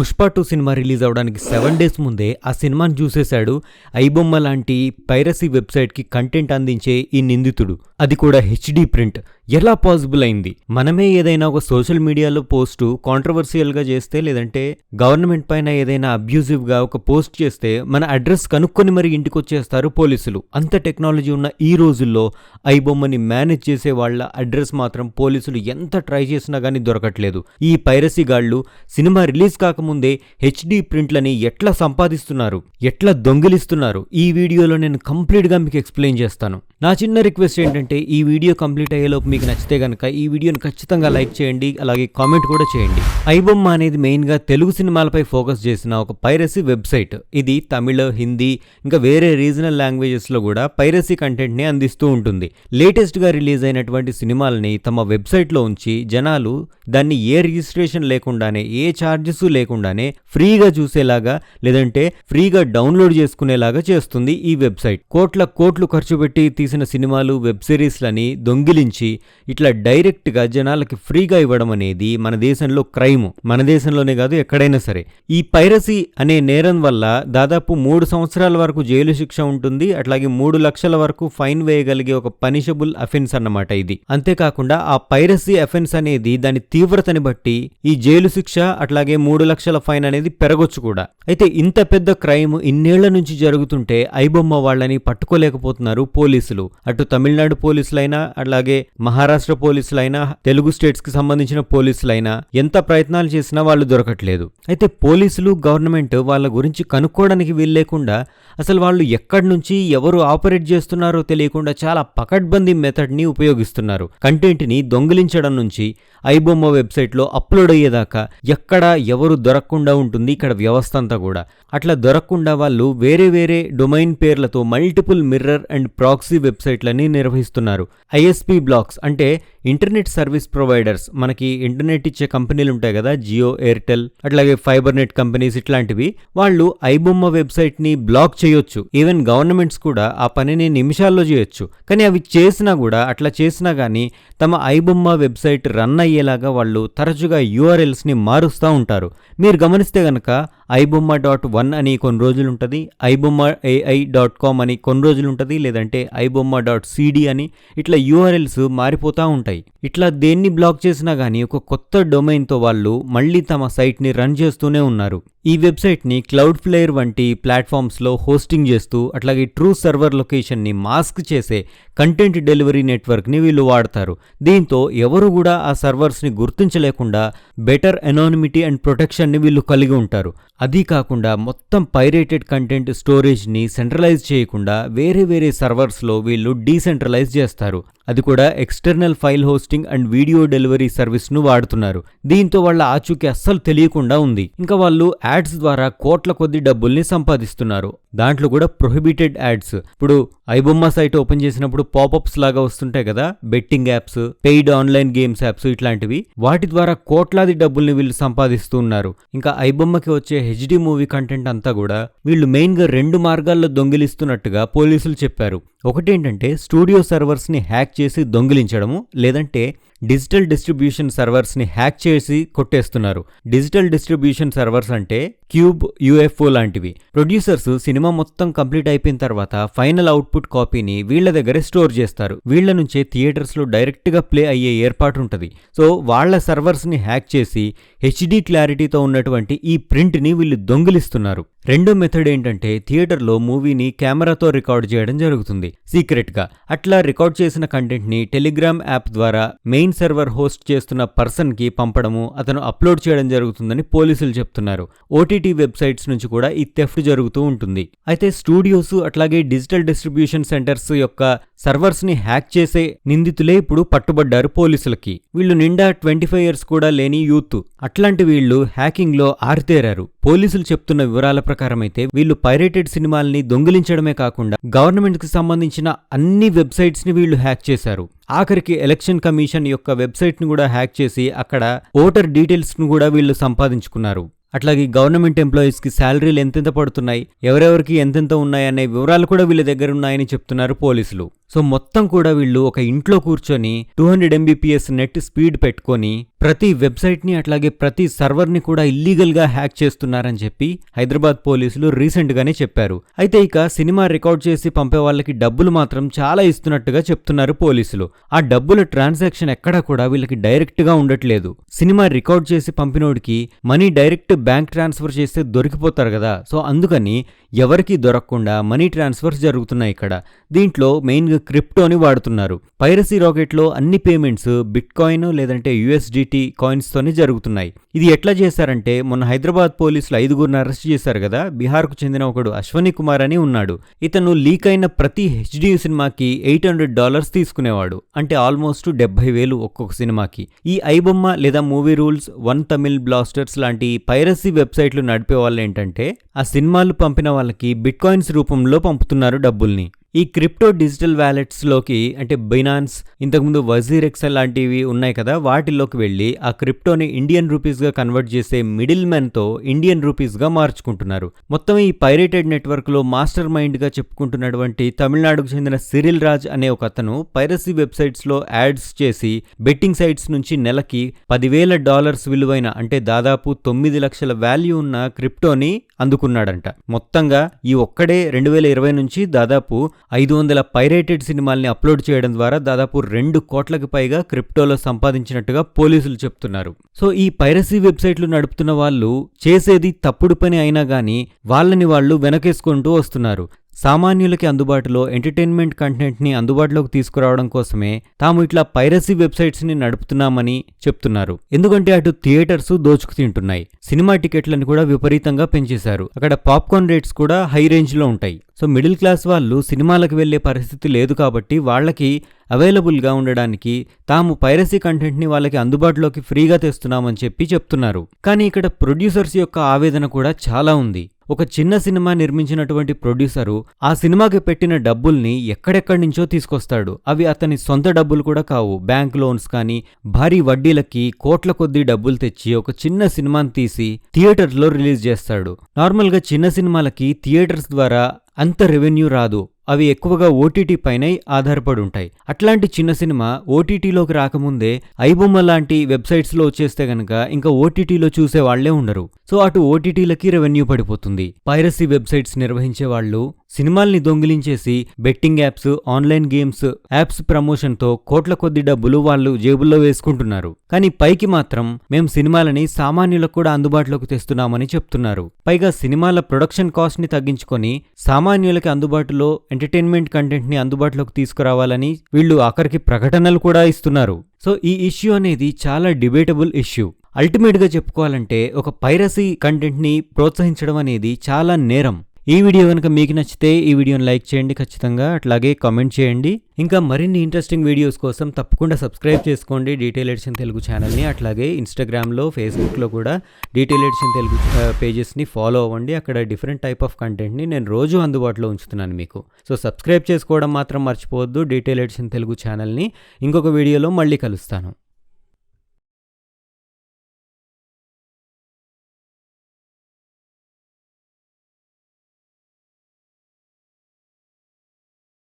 Pushpa two cinema release అవడానికి seven days ముందే ఆ సినిమాని చూసేశాడు. ఐబొమ్మ లాంటి పైరసీ వెబ్సైట్కి కంటెంట్ అందించే ఈ నిందితుడు. అది కూడా హెచ్డి ప్రింట్. ఎలా పాసిబుల్ అయింది? మనమే ఏదైనా ఒక సోషల్ మీడియాలో పోస్టు కాంట్రవర్సియల్గా చేస్తే లేదంటే గవర్నమెంట్ పైన ఏదైనా అబ్యూజివ్గా ఒక పోస్ట్ చేస్తే మన అడ్రస్ కనుక్కొని మరి ఇంటికి వచ్చేస్తారు పోలీసులు. అంత టెక్నాలజీ ఉన్న ఈ రోజుల్లో ఐబొమ్మని మేనేజ్ చేసే వాళ్ళ అడ్రస్ మాత్రం పోలీసులు ఎంత ట్రై చేసినా కానీ దొరకట్లేదు. ఈ పైరసీ గాళ్ళు సినిమా రిలీజ్ కాకముందే హెచ్డి ప్రింట్లని ఎట్లా సంపాదిస్తున్నారు? ఎట్లా దొంగిలిస్తున్నారు? ఈ వీడియోలో నేను కంప్లీట్గా మీకు ఎక్స్ప్లెయిన్ చేస్తాను. నా చిన్న రిక్వెస్ట్ ఏంటంటే ఈ వీడియో కంప్లీట్ అయ్యేలోపు మీకు నచ్చితే కనుక ఈ వీడియోని ఖచ్చితంగా లైక్ చేయండి అలాగే కామెంట్ కూడా చేయండి. ఐబొమ్మ అనేది మెయిన్గా తెలుగు సినిమాలపై ఫోకస్ చేసిన ఒక పైరసీ వెబ్సైట్. ఇది తమిళ హిందీ ఇంకా వేరే రీజనల్ లాంగ్వేజెస్లో కూడా పైరసీ కంటెంట్ని అందిస్తూ ఉంటుంది. లేటెస్ట్గా రిలీజ్ అయినటువంటి సినిమాలని తమ వెబ్సైట్లో ఉంచి జనాలు దాన్ని ఏ రిజిస్ట్రేషన్ లేకుండానే ఏ ఛార్జెస్ లేకుండానే ఫ్రీగా చూసేలాగా లేదంటే ఫ్రీగా డౌన్లోడ్ చేసుకునేలాగా చేస్తుంది ఈ వెబ్సైట్. కోట్ల కోట్లు ఖర్చు పెట్టి తీసిన సినిమాలు వెబ్ సిరీస్లని దొంగిలించి ఇట్లా డైరెక్ట్గా జనాలకి ఫ్రీగా ఇవ్వడం అనేది మన దేశంలో క్రైమ్. మన దేశంలోనే కాదు ఎక్కడైనా సరే. ఈ పైరసీ అనే నేరం వల్ల దాదాపు మూడు సంవత్సరాల వరకు జైలు శిక్ష ఉంటుంది. అట్లాగే మూడు లక్షల వరకు ఫైన్ వేయగలిగే ఒక పనిషబుల్ అఫెన్స్ అన్నమాట ఇది. అంతేకాకుండా ఆ పైరసీ అఫెన్స్ అనేది దాని తీవ్రతని బట్టి ఈ జైలు శిక్ష అట్లాగే మూడు లక్షల ఫైన్ అనేది పెరగొచ్చు కూడా. అయితే ఇంత పెద్ద క్రైమ్ ఇన్నేళ్ళ నుంచి జరుగుతుంటే ఐబొమ్మ వాళ్ళని పట్టుకోలేకపోతున్నారు పోలీసులు. అటు తమిళనాడు పోలీసులైనా అలాగే మహారాష్ట్ర పోలీసులైనా తెలుగు స్టేట్స్కి సంబంధించిన పోలీసులైనా ఎంత ప్రయత్నాలు చేసినా వాళ్ళు దొరకట్లేదు. అయితే పోలీసులు గవర్నమెంట్ వాళ్ళ గురించి కనుక్కోవడానికి వీల్లేకుండా అసలు వాళ్ళు ఎక్కడి నుంచి ఎవరు ఆపరేట్ చేస్తున్నారో తెలియకుండా చాలా పకడ్బందీ మెథడ్ని ఉపయోగిస్తున్నారు. కంటెంట్ని దొంగిలించడం నుంచి ఐబొమ్మ వెబ్సైట్లో అప్లోడ్ అయ్యేదాకా ఎక్కడ ఎవరు దొరకకుండా ఉంటుంది ఇక్కడ వ్యవస్థ అంతా కూడా. అట్లా దొరకకుండా వాళ్ళు వేరే వేరే డొమైన్ పేర్లతో మల్టిపుల్ మిర్రర్ అండ్ ప్రాక్సీ వెబ్సైట్లని నిర్వహిస్తున్నారు. ఐఎస్పి బ్లాక్స్ అంటే ఇంటర్నెట్ సర్వీస్ ప్రొవైడర్స్ మనకి ఇంటర్నెట్ ఇచ్చే కంపెనీలు ఉంటాయి కదా జియో ఎయిర్టెల్ అట్లాగే ఫైబర్ నెట్ కంపెనీస్ ఇట్లాంటివి వాళ్ళు ఐబొమ్మ వెబ్సైట్ని బ్లాక్ చేయొచ్చు. ఈవెన్ గవర్నమెంట్స్ కూడా ఆ పనిని నిమిషాల్లో చేయొచ్చు. కానీ అవి చేసినా కూడా అట్లా చేసినా కానీ తమ ఐబొమ్మ వెబ్సైట్ రన్ అయ్యేలాగా వాళ్ళు తరచుగా యూఆర్ఎల్స్ని మారుస్తూ ఉంటారు. మీరు గమనిస్తే కనుక ఐబొమ్మ డాట్ వన్ అని కొన్ని రోజులు ఉంటుంది ఐబొమ్మ ఏఐ డాట్ కామ్ అని కొన్ని రోజులు ఉంటుంది లేదంటే ఐబొమ్మ డాట్ సిడి అని ఇట్లా యూఆర్ఎల్స్ మారిపోతూ ఉంటాయి. ఇట్లా దేన్ని బ్లాక్ చేసినా కానీ ఒక కొత్త డొమైన్తో వాళ్ళు మళ్ళీ తమ సైట్ని రన్ చేస్తూనే ఉన్నారు. ఈ వెబ్సైట్ని క్లౌడ్ ఫ్లేయర్ వంటి ప్లాట్ఫామ్స్లో హోస్టింగ్ చేస్తూ అట్లాగే ట్రూ సర్వర్ లొకేషన్ని మాస్క్ చేసే కంటెంట్ డెలివరీ నెట్వర్క్ని వీళ్ళు వాడతారు. దీంతో ఎవరు కూడా ఆ సర్వర్స్ని గుర్తించలేకుండా బెటర్ ఎనానిమిటీ అండ్ ప్రొటెక్షన్ని వీళ్ళు కలిగి ఉంటారు. అది కాకుండా మొత్తం పైరేటెడ్ కంటెంట్ స్టోరేజ్ని సెంట్రలైజ్ చేయకుండా వేరే వేరే సర్వర్స్లో వీళ్ళు డీసెంట్రలైజ్ చేస్తారు. అది కూడా external file hosting and video delivery సర్వీస్ను వాడుతున్నారు. దీంతో వాళ్ళ ఆచూకీ అస్సలు తెలియకుండా ఉంది. ఇంకా వాళ్ళు యాడ్స్ ద్వారా కోట్ల కొద్ది డబ్బుల్ని సంపాదిస్తున్నారు. దాంట్లో కూడా ప్రొహిబిటెడ్ యాడ్స్. ఇప్పుడు ఐబొమ్మ సైట్ ఓపెన్ చేసినప్పుడు పాపప్స్ లాగా వస్తుంటాయి కదా? Betting apps paid online games apps ఇట్లాంటివి. వాటి ద్వారా కోట్లాది డబ్బుల్ని వీళ్ళు సంపాదిస్తూ ఉన్నారు. ఇంకా ఐబొమ్మకి వచ్చే హెచ్డి మూవీ కంటెంట్ అంతా కూడా వీళ్ళు మెయిన్గా రెండు మార్గాల్లో దొంగిలిస్తున్నట్టుగా పోలీసులు చెప్పారు. ఒకటేంటంటే స్టూడియో సర్వర్స్ని హ్యాక్ చేసి దొంగిలించడము లేదంటే డిజిటల్ డిస్ట్రిబ్యూషన్ సర్వర్స్ని హ్యాక్ చేసి కొట్టేస్తున్నారు. డిజిటల్ డిస్ట్రిబ్యూషన్ సర్వర్స్ అంటే క్యూబ్ యుఎఫ్ఓ లాంటివి. ప్రొడ్యూసర్స్ సినిమా మొత్తం కంప్లీట్ అయిపోయిన తర్వాత ఫైనల్ అవుట్పుట్ కాపీని వీళ్ళ దగ్గరే స్టోర్ చేస్తారు. వీళ్ళ నుంచే థియేటర్స్లో డైరెక్ట్గా ప్లే అయ్యే ఏర్పాటు ఉంటుంది సో వాళ్ళ సర్వర్స్ని హ్యాక్ చేసి హెచ్డి క్లారిటీతో ఉన్నటువంటి ఈ ప్రింట్ని వీళ్ళు దొంగిలిస్తున్నారు. రెండో మెథడ్ ఏంటంటే థియేటర్లో మూవీని కెమెరాతో రికార్డ్ చేయడం జరుగుతుంది. సీక్రెట్గా అట్లా రికార్డ్ చేసిన కంటెంట్ని టెలిగ్రామ్ యాప్ ద్వారా మెయిన్ సర్వర్ హోస్ట్ చేస్తున్న పర్సన్కి పంపడము అతను అప్లోడ్ చేయడం జరుగుతుందని పోలీసులు చెప్తున్నారు. ఓటీటీ వెబ్సైట్స్ నుంచి కూడా ఈ థెఫ్ట్ జరుగుతూ ఉంటుంది. అయితే స్టూడియోస్ అట్లాగే డిజిటల్ డిస్ట్రిబ్యూషన్ సెంటర్స్ యొక్క సర్వర్స్ని హ్యాక్ చేసే నిందితులే ఇప్పుడు పట్టుబడ్డారు పోలీసులకి. వీళ్ళు నిండా ట్వంటీ ఫైవ్ ఇయర్స్ కూడా లేని యూత్. అట్లాంటి వీళ్ళు హ్యాకింగ్లో ఆరితేరారు. పోలీసులు చెప్తున్న వివరాల ప్రకారం అయితే వీళ్ళు పైరేటెడ్ సినిమాల్ని దొంగిలించడమే కాకుండా గవర్నమెంట్కి సంబంధించిన అన్ని వెబ్సైట్స్ని వీళ్ళు హ్యాక్ చేశారు. ఆఖరికి ఎలక్షన్ కమిషన్ యొక్క వెబ్సైట్ని కూడా హ్యాక్ చేసి అక్కడ ఓటర్ డీటెయిల్స్ను కూడా వీళ్ళు సంపాదించుకున్నారు. అట్లాగే గవర్నమెంట్ ఎంప్లాయీస్కి శాలరీలు ఎంతెంత పడుతున్నాయి ఎవరెవరికి ఎంతెంత ఉన్నాయనే వివరాలు కూడా వీళ్ళ దగ్గర ఉన్నాయని చెప్తున్నారు పోలీసులు. సో మొత్తం కూడా వీళ్ళు ఒక ఇంట్లో కూర్చొని two hundred Mbps net speed పెట్టుకొని ప్రతి వెబ్సైట్ని అట్లాగే ప్రతి సర్వర్ని కూడా ఇల్లీగల్గా హ్యాక్ చేస్తున్నారని చెప్పి హైదరాబాద్ పోలీసులు రీసెంట్గానే చెప్పారు. అయితే ఇక సినిమా రికార్డ్ చేసి పంపే వాళ్ళకి డబ్బులు మాత్రం చాలా ఇస్తున్నట్టుగా చెప్తున్నారు పోలీసులు. ఆ డబ్బుల ట్రాన్సాక్షన్ ఎక్కడా కూడా వీళ్ళకి డైరెక్ట్గా ఉండట్లేదు. సినిమా రికార్డ్ చేసి పంపినోడికి మనీ డైరెక్ట్ బ్యాంక్ ట్రాన్స్ఫర్ చేస్తే దొరికిపోతారు కదా. సో అందుకని ఎవరికీ దొరకకుండా మనీ ట్రాన్స్ఫర్స్ జరుగుతున్నాయి ఇక్కడ. దీంట్లో మెయిన్గా క్రిప్టోని వాడుతున్నారు. పైరసీ రాకెట్లో అన్ని పేమెంట్స్ బిట్ కాయిన్ లేదంటే యుఎస్డిటీ కాయిన్స్తోనే జరుగుతున్నాయి. ఇది ఎట్లా చేశారంటే మొన్న హైదరాబాద్ పోలీసులు ఐదుగురిని అరెస్ట్ చేశారు కదా బీహార్కు చెందిన ఒకడు అశ్వని కుమార్ అని ఉన్నాడు. ఇతను లీక్ అయిన ప్రతి హెచ్డి సినిమాకి ఎయిట్ హండ్రెడ్ డాలర్స్ తీసుకునేవాడు. అంటే ఆల్మోస్ట్ డెబ్బై వేలు ఒక్కొక్క సినిమాకి. ఈ ఐబొమ్మ లేదా movie rules one Tamil blasters లాంటి పైరసీ వెబ్సైట్లు నడిపే వాళ్ళు ఏంటంటే ఆ సినిమాలు పంపిన వాళ్ళకి బిట్ కాయిన్స్ రూపంలో పంపుతున్నారు డబ్బుల్ని. ఈ క్రిప్టో డిజిటల్ వ్యాలెట్స్లోకి అంటే బైనాన్స్ ఇంతకుముందు వజీర్ ఎక్సెల్ లాంటివి ఉన్నాయి కదా వాటిల్లోకి వెళ్ళి ఆ క్రిప్టోని ఇండియన్ రూపీస్గా కన్వర్ట్ చేసే మిడిల్ మ్యాన్తో ఇండియన్ రూపీస్గా మార్చుకుంటున్నారు. మొత్తం ఈ పైరేటెడ్ నెట్వర్క్లో మాస్టర్ మైండ్గా చెప్పుకుంటున్నటువంటి తమిళనాడుకు చెందిన సిరిల్ రాజ్ అనే ఒక అతను పైరసీ వెబ్సైట్స్లో యాడ్స్ చేసి బెట్టింగ్ సైట్స్ నుంచి నెలకి పదివేల డాలర్స్ విలువైన అంటే దాదాపు తొమ్మిది లక్షల వాల్యూ ఉన్న క్రిప్టోని అందుకున్నాడంట. మొత్తంగా ఈ ఒక్కడే రెండు వేల ఇరవై నుంచి దాదాపు ఐదు వందల పైరేటెడ్ సినిమాల్ని అప్లోడ్ చేయడం ద్వారా దాదాపు రెండు కోట్లకు పైగా క్రిప్టోలో సంపాదించినట్టుగా పోలీసులు చెప్తున్నారు. సో ఈ పైరసీ వెబ్సైట్లు నడుపుతున్న వాళ్ళు చేసేది తప్పుడు పని అయినా గానీ వాళ్ళని వాళ్ళు వెనకేసుకుంటూ వస్తున్నారు. సామాన్యులకి అందుబాటులో ఎంటర్టైన్మెంట్ కంటెంట్ని అందుబాటులోకి తీసుకురావడం కోసమే తాము ఇట్లా పైరసీ వెబ్సైట్స్ని నడుపుతున్నామని చెప్తున్నారు. ఎందుకంటే అటు థియేటర్స్ దోచుకు తింటున్నాయి. సినిమా టికెట్లను కూడా విపరీతంగా పెంచేశారు. అక్కడ పాప్కార్న్ రేట్స్ కూడా హై రేంజ్లో ఉంటాయి. సో మిడిల్ క్లాస్ వాళ్ళు సినిమాలకు వెళ్ళే పరిస్థితి లేదు కాబట్టి వాళ్ళకి అవైలబుల్గా ఉండడానికి తాము పైరసీ కంటెంట్ని వాళ్ళకి అందుబాటులోకి ఫ్రీగా తెస్తున్నామని చెప్పి చెప్తున్నారు. కానీ ఇక్కడ ప్రొడ్యూసర్స్ యొక్క ఆవేదన కూడా చాలా ఉంది. ఒక చిన్న సినిమా నిర్మించినటువంటి ప్రొడ్యూసరు ఆ సినిమాకి పెట్టిన డబ్బుల్ని ఎక్కడెక్కడి నుంచో తీసుకొస్తాడు. అవి అతని సొంత డబ్బులు కూడా కావు. బ్యాంక్ లోన్స్ కానీ భారీ వడ్డీలకి కోట్ల కొద్దీ డబ్బులు తెచ్చి ఒక చిన్న సినిమాని తీసి థియేటర్లో రిలీజ్ చేస్తాడు. నార్మల్గా చిన్న సినిమాలకి థియేటర్స్ ద్వారా అంత రెవెన్యూ రాదు. అవి ఎక్కువగా ఓటీటీ పైనే ఆధారపడి ఉంటాయి. అట్లాంటి చిన్న సినిమా ఓటీటీలోకి రాకముందే ఐబొమ్మ లాంటి వెబ్సైట్స్లో వచ్చేస్తే గనక ఇంకా ఓటీటీలో చూసే వాళ్ళే ఉండరు. సో అటు ఓటీటీలకి రెవెన్యూ పడిపోతుంది. పైరసీ వెబ్సైట్స్ నిర్వహించే వాళ్ళు సినిమాల్ని దొంగిలించేసి betting apps online games apps ప్రమోషన్తో కోట్ల కొద్ది డబ్బులు వాళ్ళు జేబుల్లో వేసుకుంటున్నారు. కానీ పైకి మాత్రం మేం సినిమాలని సామాన్యులకు కూడా అందుబాటులోకి తెస్తున్నామని చెప్తున్నారు. పైగా సినిమాల ప్రొడక్షన్ కాస్ట్ని తగ్గించుకొని సామాన్యులకి అందుబాటులో ఎంటర్టైన్మెంట్ కంటెంట్ని అందుబాటులోకి తీసుకురావాలని వీళ్ళు ఆఖరికి ప్రకటనలు కూడా ఇస్తున్నారు. సో ఈ ఇష్యూ అనేది చాలా డిబేటబుల్ ఇష్యూ. అల్టిమేట్గా చెప్పుకోవాలంటే ఒక పైరసీ కంటెంట్ని ప్రోత్సహించడం అనేది చాలా నేరం. ఈ వీడియో కనుక మీకు నచ్చితే ఈ వీడియోని లైక్ చేయండి ఖచ్చితంగా అట్లాగే కామెంట్ చేయండి. ఇంకా మరిన్ని ఇంట్రెస్టింగ్ వీడియోస్ కోసం తప్పకుండా సబ్స్క్రైబ్ చేసుకోండి డీటెయిల్ ఎడిషన్ తెలుగు ఛానల్ని అట్లాగే ఇన్స్టాగ్రామ్లో ఫేస్బుక్లో కూడా డీటెయిల్ ఎడిషన్ తెలుగు పేజెస్ని ఫాలో అవ్వండి. అక్కడ డిఫరెంట్ టైప్ ఆఫ్ కంటెంట్ని నేను రోజు అందుబాటులో ఉంచుతున్నాను మీకు. సో సబ్స్క్రైబ్ చేసుకోవడం మాత్రం మర్చిపోవద్దు డీటెయిల్ ఎడిషన్ తెలుగు ఛానల్ని. ఇంకొక వీడియోలో మళ్ళీ కలుస్తాను.